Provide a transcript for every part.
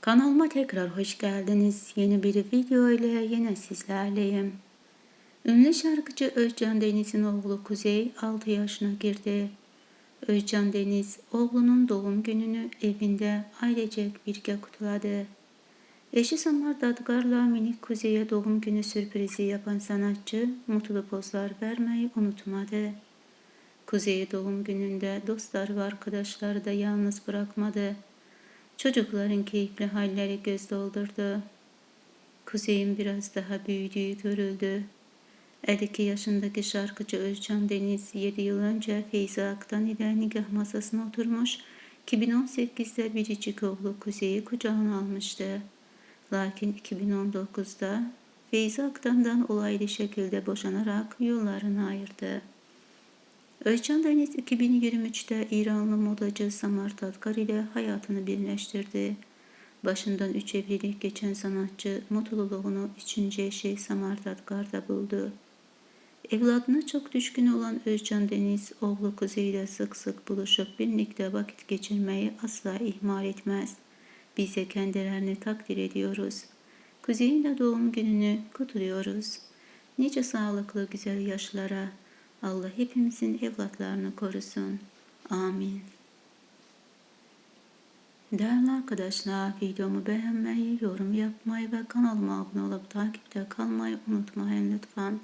Kanalıma tekrar hoş geldiniz. Yeni bir video ile yine sizlerleyim. Ünlü şarkıcı Özcan Deniz'in oğlu Kuzey 6 yaşına girdi. Özcan Deniz oğlunun doğum gününü evinde ailecek birlikte kutladı. Eşi Samar Dadgar'la minik Kuzey'e doğum günü sürprizi yapan sanatçı mutlu pozlar vermeyi unutmadı. Kuzey'i doğum gününde dostları ve arkadaşları da yalnız bırakmadı. Çocukların keyifli halleri göz doldurdu. Kuzey'in biraz daha büyüdüğü görüldü. 52 yaşındaki şarkıcı Özcan Deniz 7 yıl önce Feyza Aktan ile nikah masasına oturmuş, 2018'de biricik oğlu Kuzey'i kucağına almıştı. Lakin 2019'da Feyza Aktan'dan olaylı şekilde boşanarak yollarını ayırdı. Özcan Deniz 2023'te İranlı modacı Samar Tatkar ile hayatını birleştirdi. Başından üç evlilik geçen sanatçı mutluluğunu üçüncü eşi Samar Tatkar'da buldu. Evladına çok düşkün olan Özcan Deniz, oğlu Kuzey ile sık sık buluşup birlikte vakit geçirmeyi asla ihmal etmez. Biz de kendilerini takdir ediyoruz. Kuzey'in de doğum gününü kutluyoruz. Nice sağlıklı güzel yaşlara, Allah hepimizin evlatlarını korusun. Amin. Değerli arkadaşlar videomu beğenmeyi, yorum yapmayı ve kanalıma abone olup takipte kalmayı unutmayın lütfen.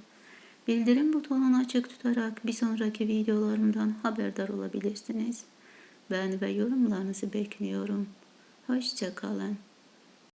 Bildirim butonunu açık tutarak bir sonraki videolarımdan haberdar olabilirsiniz. Ben ve yorumlarınızı bekliyorum. Hoşçakalın.